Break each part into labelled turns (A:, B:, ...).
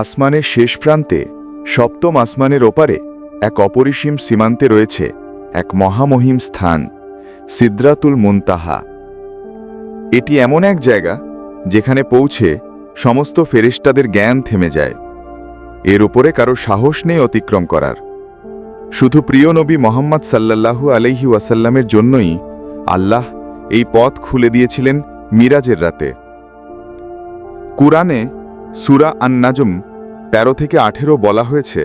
A: আসমানের শেষ প্রান্তে, সপ্তম আসমানের ওপারে, এক অপরিসীম সীমান্তে রয়েছে এক মহামহিম স্থান, সিদ্রাতুল মুনতাহা। এটি এমন এক জায়গা, যেখানে পৌঁছে সমস্ত ফেরিস্টাদের জ্ঞান থেমে যায়। এর উপরে কারও সাহস নেই অতিক্রম করার। শুধু প্রিয় নবী মোহাম্মদ সাল্লাল্লাহু আলহি ওয়াসাল্লামের জন্যই আল্লাহ এই পথ খুলে দিয়েছিলেন মিরাজের রাতে। কুরআনে সুরা আন্নাজম ১৩ থেকে আঠেরো বলা হয়েছে,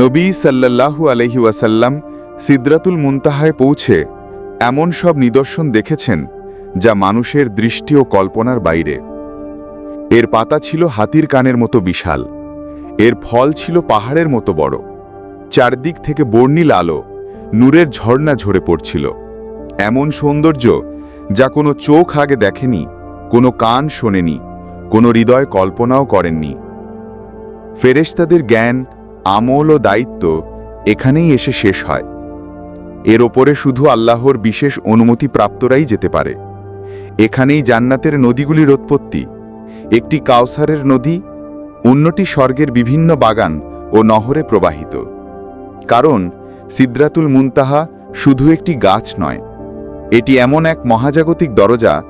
A: নবী সাল্লাহু আলহি ওয়াসাল্লাম সিদ্রাতুল মুনতাহায় পৌঁছে এমন সব নিদর্শন দেখেছেন যা মানুষের দৃষ্টি ও কল্পনার বাইরে। এর পাতা ছিল হাতির কানের মতো বিশাল, এর ফল ছিল পাহাড়ের মতো বড়, চারদিক থেকে বর্ণিল আলো নূরের ঝর্ণা ঝরে পড়ছিল। এমন সৌন্দর্য যা কোনো চোখ আগে দেখেনি, কোনো কান শোনেনি, কোনো হৃদয় কল্পনাও করেননি। ফেরেশতাদের জ্ঞান, আমল ও দায়িত্ব এখানেই এসে শেষ হয়। এর ওপরে শুধু আল্লাহর বিশেষ অনুমতি প্রাপ্তরাই যেতে পারে। এখানেই জান্নাতের নদীগুলির উৎপত্তি, একটি কাউসারের নদী, অন্যটি স্বর্গের বিভিন্ন বাগান ও নহরে প্রবাহিত। কারণ, সিদ্রাতুল মুনতাহা শুধু একটি গাছ নয়, এটি এমন এক মহাজাগতিক দরজা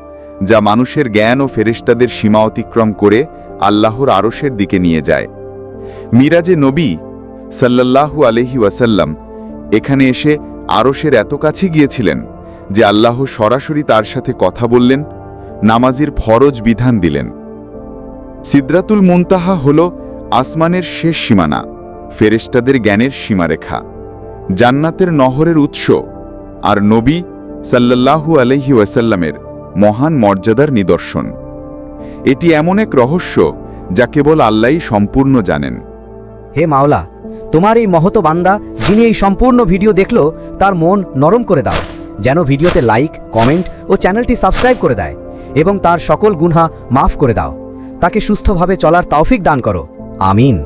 A: যা মানুষের জ্ঞান ও ফেরেশতাদের সীমা অতিক্রম করে আল্লাহর আরশের দিকে নিয়ে যায়। মিরাজে নবী সাল্লাল্লাহু আলহি ওয়াসাল্লাম এখানে এসে আরশের এত কাছে গিয়েছিলেন যে আল্লাহ সরাসরি তার সাথে কথা বললেন, নামাজির ফরজ বিধান দিলেন। সিদ্রাতুল মুনতাহা হল আসমানের শেষ সীমানা, ফেরেশতাদের জ্ঞানের সীমারেখা, জান্নাতের নহরের উৎস আর নবী সাল্লাল্লাহু আলহি ওয়াসাল্লামের মহান মর্যাদার নিদর্শন। এটি এমন এক রহস্য যা কেবল আল্লাহই সম্পূর্ণ জানেন।
B: হে মাওলা, তোমার এই মহত বান্দা যিনি এই সম্পূর্ণ ভিডিও দেখল, তার মন নরম করে দাও, যেন ভিডিওতে লাইক, কমেন্ট ও চ্যানেলটি সাবস্ক্রাইব করে দেয় এবং তার সকল গুনহা মাফ করে দাও। তাকে সুস্থভাবে চলার তৌফিক দান করো। আমিন।